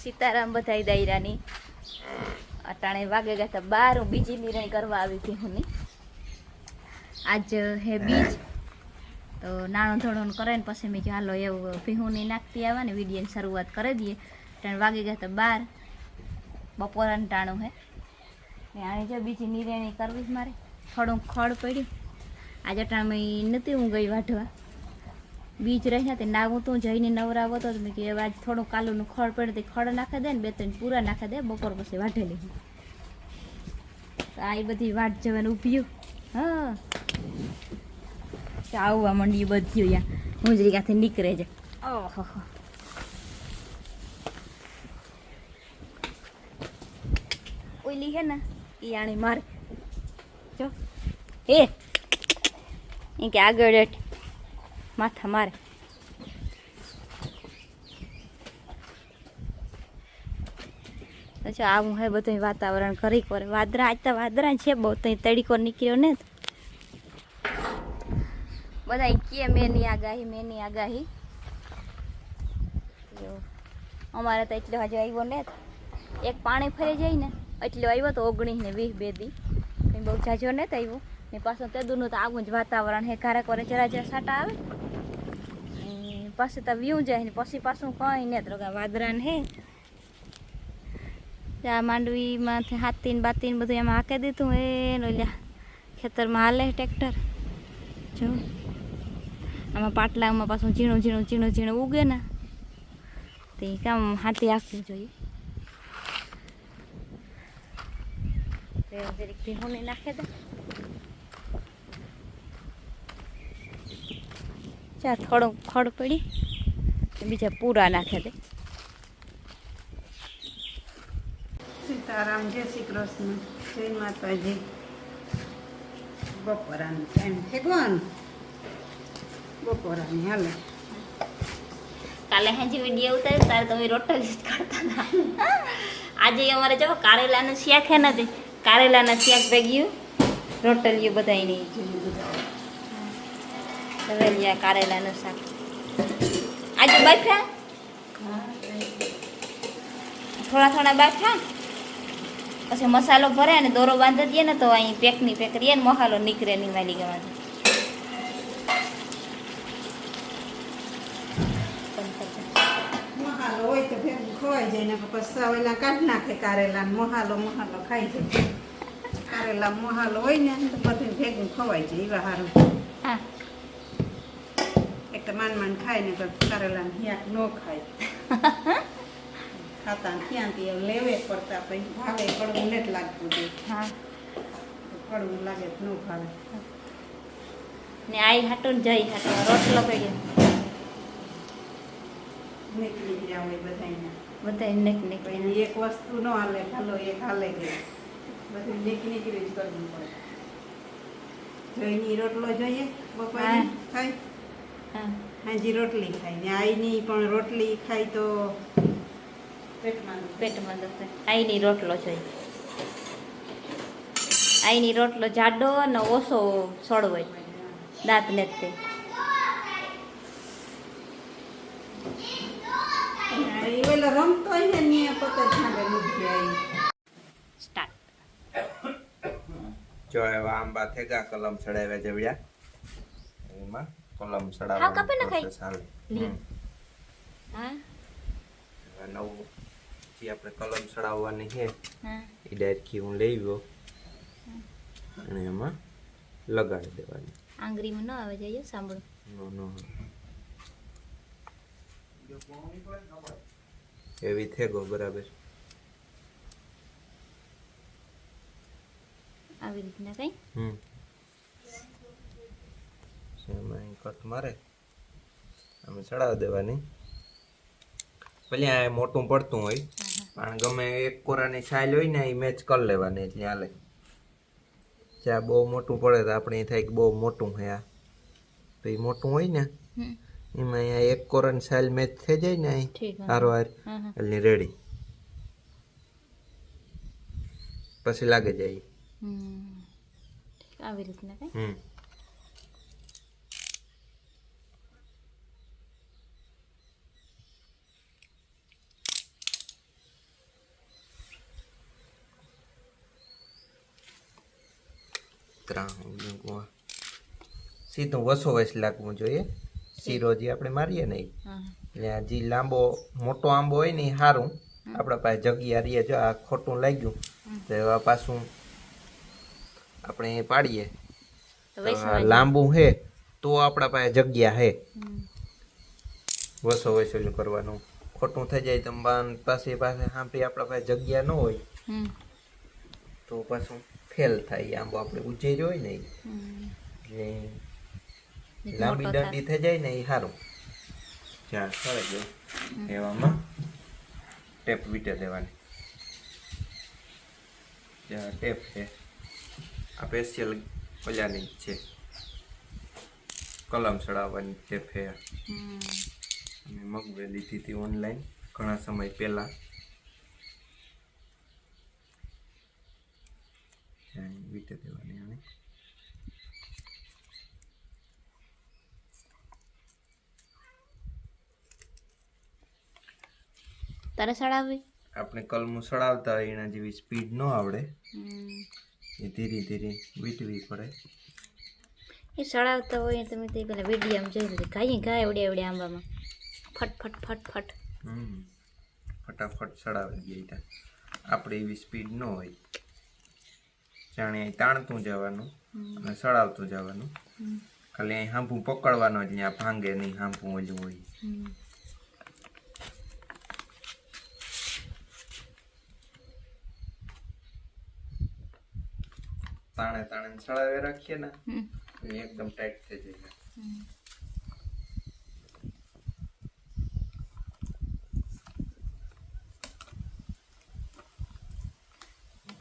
સીતારામ બધાય દાયરાની. અટાણે વાગે ગયા બાર હું બીજી નિર્ણય કરવા આવી હતી હું આજ હે બીજ. તો નાણું ધોળું કરે ને પછી મેં હાલો, એવું ભીહુંની નાખતી આવે ને વિડીયોની શરૂઆત કરી દઈએ. ત્યાં વાગી ગયા તો બાર. બપોરાનું ટાણું હે. ને જો બીજી નિરેણી કરવી જ મારે. થોડું ખડ પડ્યું. આજે ટાણે નથી હું ગઈ વાઢવા. બીજ રહ્યા તે નાવું તું, જઈને નવરાવો તો મેં કે આજ થોડું કાલુનું ખડ પડે તે ખડ નાખી દે ને બે ત્રણ પૂરા નાખી દે, બપોર પછી વાઢેલી આ બધી વાટ જવાનું ઉભ્યું હા. આવવા મંડી બધું યા મુંજરી કાંથી નીકળે છે? ઓહો. ઓલી હે ને એ આણી મારે જો. એ. કે આગળ માથા મારે. અચ્છા આવું હે બધું વાતાવરણ કરી કરે વાદરા આજ તો વાદરા છે બહુ તો તડીકો નીકળ્યો ને બધા કે મેની આગાહી મેની આગાહી. અમારે તો એટલો હજુ આવ્યો ને એક પાણી ફરી જાય ને, એટલો આવ્યો તો ઓગણીસ ને વીસ બે દી. બહુ જાજો ને આવ્યો. ને પાછું તે દૂરનું તો આવું જ વાતાવરણ હે ક્યારેક વાર જરા જરા સાટા આવે. પાછું તો વ્યૂ જાય ને, પછી પાછું કંઈ ને તો વાદરા ને હે. આ માંડવીમાં હાથી ને બધું એમાં હાંકી દીધું એ લ્યા ખેતરમાં હાલે ટ્રેક્ટર. જો. આમાં પાટલામાં પાછું ઝીણું ઝીણું ઝીણું ઝીણું ઉગે ને, તે કામ હાથી આપવી જોઈએ. જરીક ભીહું નાખે દે. ચા ખડ પડી બીજા પૂરા નાખે દે. સીતારામ, જય શ્રી કૃષ્ણ. જય માતાજી. બપોરાનો ટાઈમ થઈ ગયો બપોરાની હાલે. કાલે હેજી વીડિયો ઉતાર્યો ત્યારે તમે રોટલી જ કરતા હતા. આજે અમારે જો કારેલાનું શાક હે નથી કારેલાના શાક ભેગ્યું, રોટલીઓ બધાય નહીં રવેલિયા કારેલાનું શાક. આજે બાફ્યા? થોડા થોડા બાફ્યા? પછી મસાલો ભરે અને દોરો બાંધી દઈએ ને તો અહીં પેકની પેક રહીએ ને મસાલો નીકળે નહીં વાલી ગવાથી મહાલો હોય તો ખવાઈ જાય ને પછી સાવેલા કાઢી નાખે કારેલા મોહાલો મોહાલો ખાઈ જાય. કારેલા મોહાલો હોય ને તો બધું ભેગું ખવાય જાય એવા સારું એક તો માન માન ખાય ને તો કારેલા ને હિયાક ન ખાય ખાતા ક્યાંથી લેવે પડતા પછી ભાવે કડવું નથી લાગતું તે હા. કડવું લાગે ન ભાવે. ને આઈ હાટો ને જઈ હાટો રોટલો પડ્યો નીકળી ગયા હોય બધાયના. બધા નીક નીકળી એક વસ્તુ ન હાલે ખાલો એક હાલે બધું નીકળી નીકળી જ કરવું પડે. જોઈની રોટલો જોઈએ બપોરે? ખાય? હા. હાજી રોટલી ખાય. ને આઈની પણ રોટલી ખાય તો પેટમાં. પેટમાં દુખે. આઈની રોટલો જોઈએ. આઈની રોટલો જાડો અને ઓછો સળવો દાંત ને જ તે અને રમતો હોય ને ને પોતે જ મૂકી આવી સ્ટાર્ટ જો એવા આંબા થેગા કલમ ચડાવ્યા જવડ્યા એમાં કલમ કાપી. હા. નવું જે આપણે કલમ ચડાવવાની છે એ ડાયરેક્ટ હું લઈ ગયો અને એમાં લગાડી દેવાની. આંગળીમાં ન આવે જઈએ સાંભળો. નો નો એવી થેગો બરાબર. આવી રીતના કઈ? હમ. એમાં કટ મારે? અમે ચડાવી દેવાની. ભલે આ મોટું પડતું હોય પણ ગમે એક કોરાની સાઈલ હોય ને એ મેચ કરી લેવાની એટલે હાલે. જ્યાં બહુ મોટું પડે તો આપણે થાય કે બહુ મોટું છે આ. તો એ મોટું હોય ને એમાં અહીંયા એક કોરન સાઇલ મેચ થઈ જાય ને અહીં હારો હાર એટલે રેડી પછી લાગે જાય. આવી રીતના હમ. ત્રણ સીધું વસો વસ લાગવું જોઈએ. શીરો જે આપણે મારીએ ને એટલે જે લાંબો મોટો આંબો હોય ને એ સારું આપણા પાસે જગ્યા રહીએ જો આ ખોટું લાગ્યું તો પાછું આપણે પાડીએ. લાંબુ હે તો આપણા પાસે જગ્યા હે. વસો વસૂલ કરવાનું. ખોટું થઈ જાય તો પાસે પાસે સાંભળી આપણા પાસે જગ્યા ન હોય. તો પાછું ફેલ થાય આંબો આપણે ઉજેર્યો હોય ને. એટલે લાંબી દંડી થઈ જાય ને એ સારું. જ્યાં સળે ગયું એવામાં ટેપ વીટે દેવાની. જ્યાં ટેપ છે આ સ્પેશિયલ ઓલાની છે. કલમ ચડાવવાની ટેપ છે. અમે મગવે લીધી હતી ઓનલાઈન ઘણા સમય પહેલાં. વીટે દેવાની આને તારે સડાવવી આપણે કલમું સડાવતા હોય એના જેવી સ્પીડ ન આવડે. એ ધીરે ધીરે વીટવી પડે. એ સડાવતા હોય તમે તે પેલા વીડિયો જોઈ લીધી. કાંઈ ગાય એવડે એવડે આંબામાં. ફટ ફટ ફટ ફટ. હમ. ફટાફટ સડાવી દઈએ ત્યાં. આપણે એવી સ્પીડ ન હોય. જાણે અહીં તાણતું જવાનું અને સડાવતું જવાનું. ખાલી અહીં હાંભું પકડવાનું જ ત્યાં ભાંગે નહીં હાંભું ઓલું હોય. તાણે તાણે સડાવે રાખીએ ને એકદમ ટાઈટ થઈ જાય.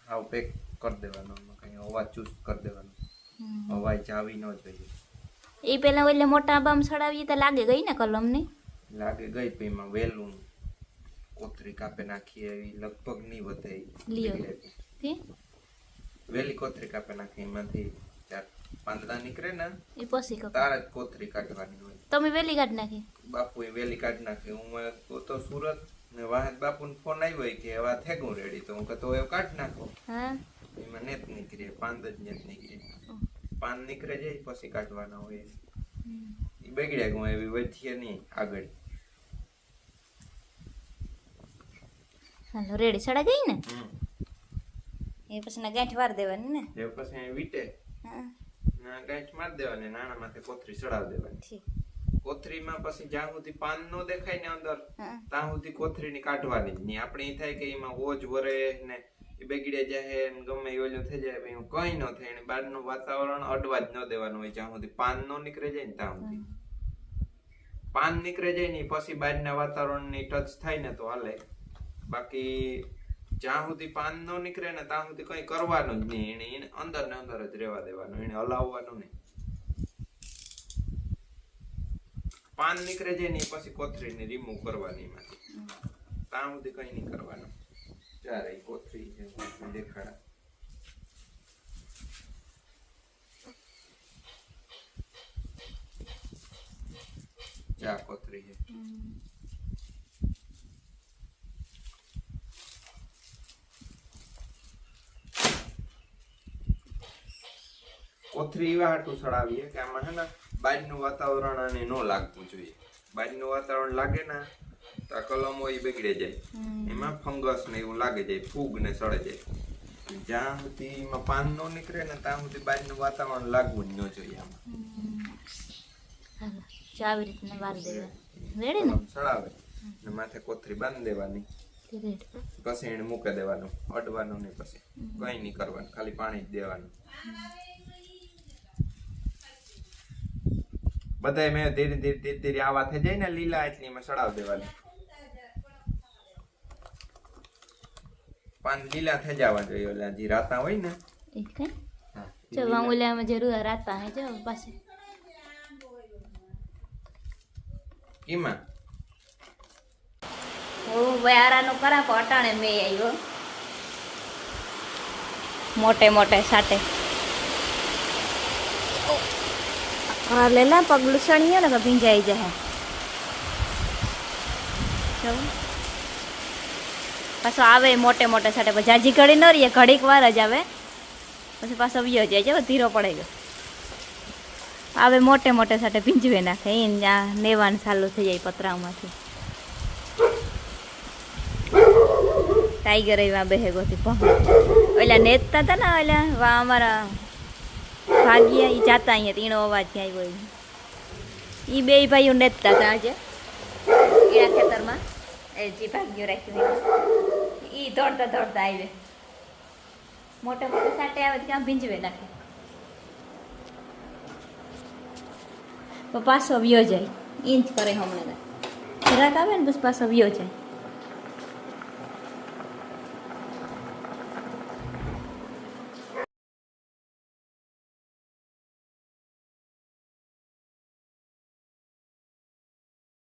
હાવ પેક કરી દેવાનો કઈ અવાજ ચૂસ કરી દેવાનો. અવાજ આવી ન જોઈએ. એ પેલા એટલે મોટા બામ સડાવીએ તો લાગે ગઈ ને કલમની? લાગે ગઈ તો એમાં વેલું કોતરી કાપે નાખીએ એવી લગભગ નહીં વધે. લ્યો. એટલે તે વેલી કોતરી કાપે નાખી એમાંથી ચાર પાંદડા નીકળે ને એ પછી કપ તાર જ કોતરી કાઢવાની હોય. તમે વેલી કાઢ નાખી. બાપુ એ વેલી કાઢી નાખી. હું એ તો સુરત ને વાહદ બાપુને ફોન આવ્યો કે હવે આ થેગું રેડી તો હું કહું તો એ કાઢી નાખો. હા. એમાં નેત નીકળે પાંદ જ નેત નીકળે. પાન નીકળે જાય પછી કાઢવાના હોય. હમ. એ બગડે ગયું એવી વધીએ નહીં આગળ. હાલો રેડી સડા ગઈ ને? હમ. એ પછી ના ગાંઠ વાર દેવાની ને? એ પછી અહીં વીટે. હા. ના ગાંઠ માર દેવાની નાના માથે કોથરી ચડાવી દેવાની. ઠીક. કોથરીમાં પછી જ્યાં સુધી પાન નો દેખાય ને અંદર ત્યાં સુધી કોથરીની કાઢવાની જ નહીં. આપણે એ થાય કે એમાં ઓજ વરે ને એ બગડે જાય ને ગમે ઓલું થઈ જાય પછી કઈ ન થાય. એને બહારનું વાતાવરણ અડવા જ ન દેવાનું હોય. જ્યાં સુધી પાન નો નીકળે જાય ને ત્યાં સુધી. પાન નીકળે જાય ને પછી બહારના વાતાવરણની ટચ થાય ને તો હાલે. બાકી જ્યાં સુધી પાન ન નીકળે ને ત્યાં સુધી કઈ કરવાનું જ નહીં. એને એને અંદર ને અંદર જ રહેવા દેવાનું. એને હલાવવાનું નહીં. પાન નીકળે જાય ને પછી કોથરીને રિમૂવ કરવાની એમાંથી. ત્યાં સુધી કઈ નહીં કરવાનું. ચારે કોથરી છે દેખાડા. ચા કોથરી છે. કોથરી એવા હાટું સડાવીએ કે આમાં હે ને બહારનું વાતાવરણ આને ન લાગવું જોઈએ. બહારનું વાતાવરણ લાગે ને તો આ કલમો એ બગડે જાય. એમાં ફંગસ ને એવું લાગે જાય ફૂગ ને સડે જાય. જ્યાં સુધી એમાં પાન ન નીકળે ને ત્યાં સુધી બહારનું વાતાવરણ લાગવું જ ન જોઈએ આમાં. આવી રીતના વાર દેવાની રેડી ને? સડાવે. ને માથે કોથરી બાંધી દેવાની. પછી એને મૂકી દેવાનું અડવાનું નહીં પછી. કઈ નહીં કરવાનું ખાલી પાણી જ દેવાનું. બધાય મેં ધીરે ધીરે ધીરે ધીરે આવા થઈ જાય ને લીલા એટલી એમાં સડાવ દેવાની. પાન લીલા થઈ જવા જોઈએ ઓલા જે રાતા હોય ને. જો વાંગુલિયામાં જરૂર રાતા હે જો પાસે કીમાં હું ભાઈ કરા પણ અટાણે મેં આવ્યો મોટે મોટે સાટે હા લેલા પગલું સણીયો ને કે ભીંજાઈ જાય. જો. પાછો આવે મોટે મોટે સાટે પછી જાજી ઘડી ન રહીએ, ઘડીક વાર જ આવે. પછી પાછો વિયો જાય જો ધીરો પડે ગયો. આવે મોટે મોટે સાથે ભીંજવે નાખે એ નેવાન ચાલુ થઈ જાય પતરામાંથી ટાઈગર એવા બેહે ગોતી પહ ઓલા નેતા હતા ને, ઓલા અમારા ભાગ્યા એ જાતા અહીંયા તીણો અવાજ આવ્યો એ બે ભાઈઓ નેતતા હતા આજે. એના ખેતરમાં. એ જે ભાગ્યો રાખ્યું એ દોડતા દોડતા આવે મોટે મોટા સાટે આવે ક્યાં ભીંજવે નાખે. તો પાછો વ્યો જાય. ઇંચ કરે હમણાં. જરાક આવે ને બસ પાછો વ્યો જાય.